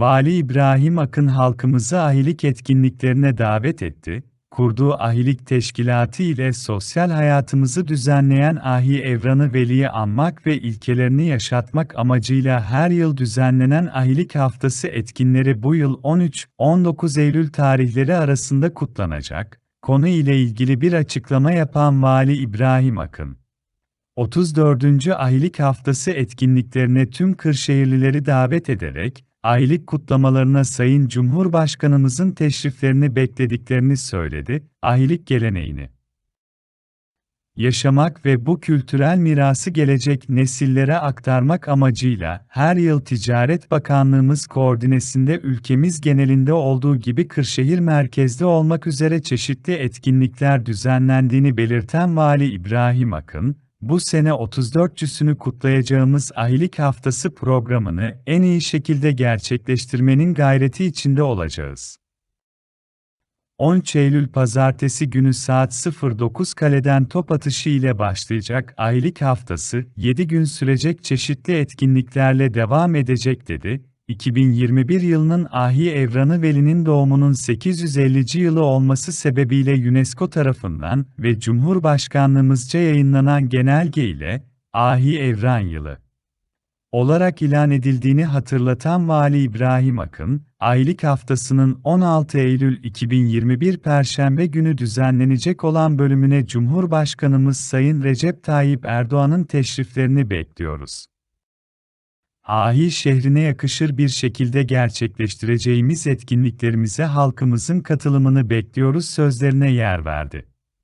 Vali İbrahim Akın halkımızı ahilik etkinliklerine davet etti, kurduğu ahilik teşkilatı ile sosyal hayatımızı düzenleyen Ahi Evranı Veli'yi anmak ve ilkelerini yaşatmak amacıyla her yıl düzenlenen Ahilik Haftası etkinleri bu yıl 13-19 Eylül tarihleri arasında kutlanacak. Konu ile ilgili bir açıklama yapan Vali İbrahim Akın, 34. Ahilik Haftası etkinliklerine tüm Kırşehirlileri davet ederek, aylık kutlamalarına Sayın Cumhurbaşkanımızın teşriflerini beklediklerini söyledi, ahilik geleneğini. Yaşamak ve bu kültürel mirası gelecek nesillere aktarmak amacıyla her yıl Ticaret Bakanlığımız koordinesinde ülkemiz genelinde olduğu gibi Kırşehir merkezde olmak üzere çeşitli etkinlikler düzenlendiğini belirten Vali İbrahim Akın, bu sene 34'cüsünü kutlayacağımız Ahilik Haftası programını en iyi şekilde gerçekleştirmenin gayreti içinde olacağız. 13 Eylül Pazartesi günü saat 09 kaleden top atışı ile başlayacak Ahilik Haftası, 7 gün sürecek çeşitli etkinliklerle devam edecek dedi. 2021 yılının Ahi Evranı Veli'nin doğumunun 850. yılı olması sebebiyle UNESCO tarafından ve Cumhurbaşkanlığımızca yayınlanan genelge ile Ahi Evran Yılı olarak ilan edildiğini hatırlatan Vali İbrahim Akın, aylık haftasının 16 Eylül 2021 Perşembe günü düzenlenecek olan bölümüne Cumhurbaşkanımız Sayın Recep Tayyip Erdoğan'ın teşriflerini bekliyoruz. Ahi şehrine yakışır bir şekilde gerçekleştireceğimiz etkinliklerimize halkımızın katılımını bekliyoruz sözlerine yer verdi.